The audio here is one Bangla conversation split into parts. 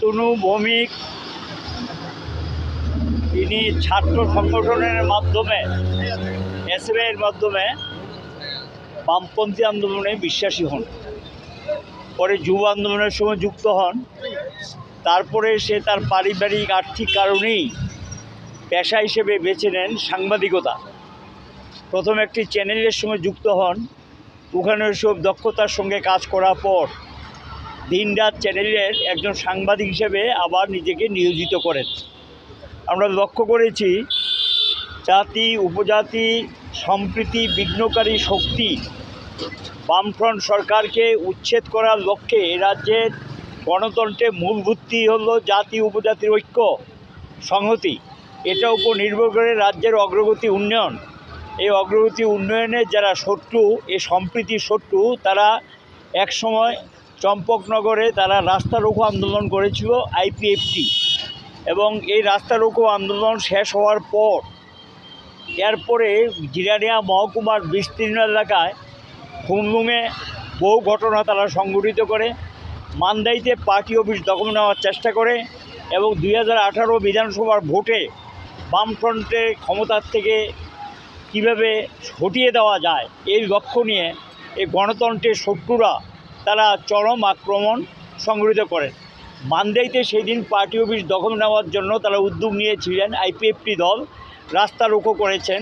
শান্তনু ভৌমিক, তিনি ছাত্র সংগঠনের মাধ্যমে এসএর মাধ্যমে বামপন্থী আন্দোলনে বিশ্বাসী হন। পরে যুব আন্দোলনের সময় যুক্ত হন। তারপরে সে তার পারিবারিক আর্থিক কারণেই পেশা হিসেবে বেছে নেন সাংবাদিকতা। প্রথম একটি চ্যানেলের সঙ্গে যুক্ত হন। ওখানে সব দক্ষতার সঙ্গে কাজ করার পর দিনরাত চ্যানেলের একজন সাংবাদিক হিসেবে আবার নিজেকে নিয়োজিত করেন। আমরা লক্ষ্য করেছি, জাতি, উপজাতি, সম্প্রীতি, বিঘ্নকারী শক্তি, বামফ্রন্ট সরকারকে উচ্ছেদ করার লক্ষ্যে এ রাজ্যের গণতন্ত্রের মূল ভিত্তি হলো জাতি, উপজাতির ঐক্য, সংহতি। এটা উপর নির্ভর করে রাজ্যের অগ্রগতি উন্নয়ন। এই অগ্রগতি উন্নয়নের যারা শত্রু, এই সম্প্রীতির শত্রু, তারা একসময় চম্পকনগরে তারা রাস্তা রোকো আন্দোলন করেছিল আইপিএফটি এবং এই রাস্তা রোকো আন্দোলন শেষ হওয়ার পর, এরপরে জিরানিয়া মহকুমার বিস্তীর্ণ এলাকায় হুমলুমে বহু ঘটনা তারা সংঘটিত করে, মান্দাইতে পার্টি অফিস দখল নেওয়ার চেষ্টা করে এবং দুই হাজার আঠারো বিধানসভার ভোটে বামফ্রন্টের ক্ষমতার থেকে কীভাবে হটিয়ে দেওয়া যায় এই লক্ষ্য নিয়ে এই গণতন্ত্রের শত্রুরা তারা চরম আক্রমণ সংগঠিত করেন। মান্দাইতে সেই দিন পার্টি অফিস দখল নেওয়ার জন্য তারা উদ্যোগ নিয়েছিলেন আইপিএফটি দল, রাস্তা রোকো করেছেন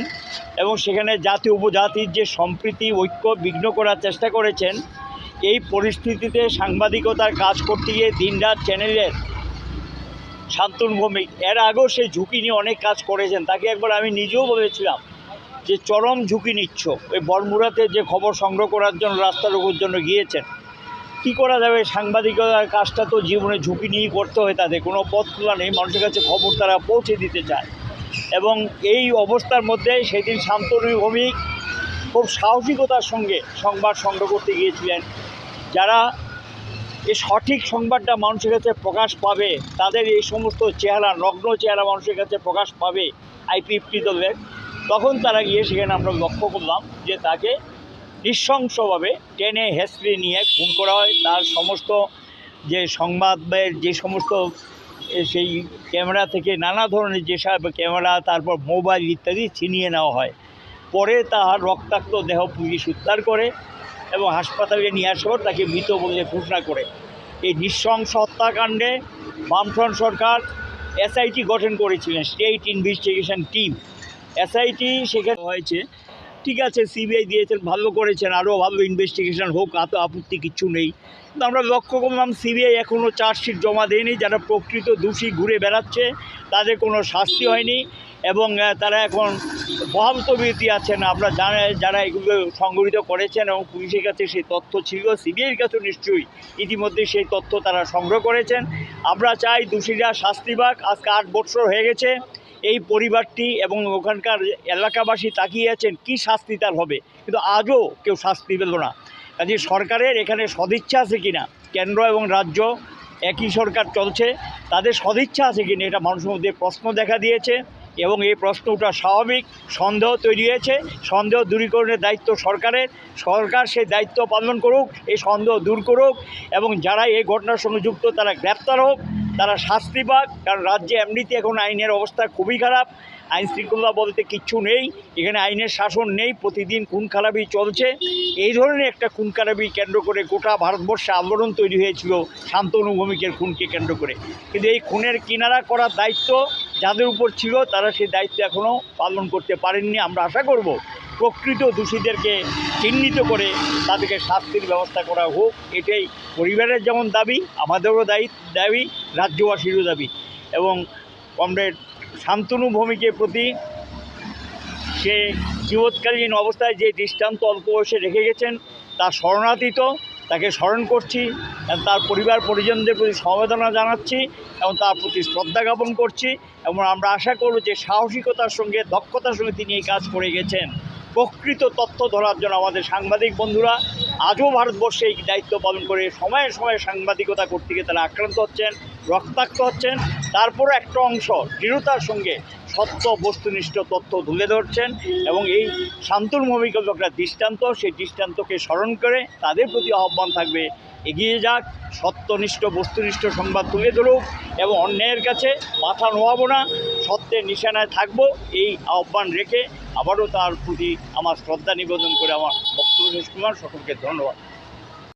এবং সেখানে জাতি উপজাতির যে সম্প্রীতি, ঐক্য, বিঘ্ন করার চেষ্টা করেছেন, এই পরিস্থিতিতে সাংবাদিকতার কাজ করতে গিয়ে দিনরাত চ্যানেলের শান্তনু ভৌমিক, এর আগেও সেই ঝুঁকি নিয়ে অনেক কাজ করেছেন। তাকে একবার আমি নিজেও বলেছিলাম যে চরম ঝুঁকি নিচ্ছ। ওই বরমুরাতে যে খবর সংগ্রহ করার জন্য, রাস্তা রোগের জন্য গিয়েছেন। কী করা যাবে? সাংবাদিকতার কাজটা তো জীবনে ঝুঁকি নিয়েই করতে হয় তাদের। কোনো পথ খোলা নেই, মানুষের কাছে খবর তারা পৌঁছে দিতে চায়। এবং এই অবস্থার মধ্যে সেদিন শান্তনু ভৌমিক খুব সাহসিকতার সঙ্গে সংবাদ সংগ্রহ করতে গিয়েছিলেন। যারা এই সঠিক সংবাদটা মানুষের কাছে প্রকাশ পাবে, তাদের এই সমস্ত চেহারা, নগ্ন চেহারা মানুষের কাছে প্রকাশ পাবে আইপিএফটি দলের। তখন তারা গিয়ে সেখানে আমরা লক্ষ্য করলাম যে তাকে নৃশংসভাবে টেনে হেসড়ে নিয়ে খুন করা হয়। তার সমস্ত যে সংবাদের যে সমস্ত সেই ক্যামেরা থেকে নানা ধরনের যেসব ক্যামেরা, তারপর মোবাইল ইত্যাদি ছিনিয়ে নেওয়া হয়। পরে তার রক্তাক্ত দেহ পুলিশ উদ্ধার করে এবং হাসপাতালে নিয়ে আসার তাকে মৃত বলে ঘোষণা করে। এই নৃশংস হত্যাকাণ্ডে বামফ্রন্ট সরকার এসআইটি গঠন করেছিলেন স্টেট ইনভেস্টিগেশন টিম এসআইটি সেখানে হয়েছে ঠিক আছে সিবিআই দিয়েছেন, ভালো করেছেন আরও ভালো ইনভেস্টিগেশন হোক, এত আপত্তি কিচ্ছু নেই। কিন্তু আমরা লক্ষ্য করলাম সিবিআই এখনও চার্জশিট জমা দেয়নি, যারা প্রকৃত দোষী ঘুরে বেড়াচ্ছে, তাদের কোনো শাস্তি হয়নি এবং তারা এখন বহাল তবিয়তি আছেন। আমরা জানা, যারা এগুলো সংগঠিত করেছেন এবং পুলিশের কাছে সেই তথ্য ছিল সিবিআইয়ের কাছেও নিশ্চয়ই ইতিমধ্যে সেই তথ্য তারা সংগ্রহ করেছেন। আমরা চাই দোষীরা শাস্তি পাক। আজকে আট বছর হয়ে গেছে এই পরিবারটি এবং ওখানকার এলাকাবাসী তাকিয়ে আছেন, কী শাস্তি তার হবে? কিন্তু আজও কেউ শাস্তি পেল না। কাজে সরকারের এখানে সদিচ্ছা আছে কি না কেন্দ্র এবং রাজ্য একই সরকার চলছে, তাদের সদিচ্ছা আছে কি না এটা মানুষের মধ্যে প্রশ্ন দেখা দিয়েছে এবং এই প্রশ্নটা স্বাভাবিক, সন্দেহ তৈরি হয়েছে, সন্দেহ দূরীকরণের দায়িত্ব সরকারের, সরকার সেই দায়িত্ব পালন করুক, এই সন্দেহ দূর করুক এবং যারা এই ঘটনার সঙ্গে যুক্ত তারা গ্রেপ্তার হোক তারা শাস্তি পাক, কারণ রাজ্যে এমনিতে এখন আইনের অবস্থা খুবই খারাপ আইন শৃঙ্খলা বলতে কিচ্ছু নেই, এখানে আইনের শাসন নেই, প্রতিদিন খুন খারাপি চলছে। এই ধরনের একটা খুন খারাপি কেন্দ্র করে গোটা ভারতবর্ষে আন্দোলন তৈরি হয়েছিল শান্তনু ভৌমিকের খুনকে কেন্দ্র করে। কিন্তু এই খুনের কিনারা করার দায়িত্ব যাদের উপর ছিল, তারা সেই দায়িত্ব এখনও পালন করতে পারেননি। আমরা আশা করব প্রকৃত দোষীদেরকে চিহ্নিত করে তাদেরকে শাস্তির ব্যবস্থা করা হোক, এটাই পরিবারের যেমন দাবি, আমাদেরও দায়ী, দাবি, রাজ্যবাসীরও দাবি। এবং কমরেড শান্তনু ভৌমিকের প্রতি সে জীবৎকালীন অবস্থায় যে দৃষ্টান্ত অল্প বয়সে রেখে গেছেন, তা শরণাতীত, তাকে স্মরণ করছি, এবং তার পরিবার পরিজনদের প্রতি সমবেদনা জানাচ্ছি, এবং তার প্রতি শ্রদ্ধা জ্ঞাপন করছি, এবং আমরা আশা করব যে সাহসিকতার সঙ্গে, দক্ষতার সঙ্গে তিনি এই কাজ করে গেছেন। প্রকৃত তথ্য ধরার জন্য আমাদের সাংবাদিক বন্ধুরা, আজও ভারতবর্ষে এই দায়িত্ব পালন করে সময়ে সময়ে সাংবাদিকতা করতে গিয়ে তারা আক্রান্ত হচ্ছেন, রক্তাক্ত হচ্ছেন। তারপরও একটা অংশ দৃঢ়তার সঙ্গে সত্য, বস্তুনিষ্ঠ তথ্য তুলে ধরছেন এবং এই শান্তনু ভূমিকা একটা দৃষ্টান্ত, সেই দৃষ্টান্তকে স্মরণ করে তাদের প্রতি আহ্বান থাকবে, এগিয়ে যাক, সত্যনিষ্ঠ, বস্তুনিষ্ঠ সংবাদ তুলে ধরুক এবং অন্যায়ের কাছে মাথা নোয়াবো না, সত্যের নিশানায় থাকব, এই আহ্বান রেখে আবারও তার প্রতি আমার শ্রদ্ধা নিবেদন করে আমার বক্তব্য শেষ করলাম। সকলকে ধন্যবাদ।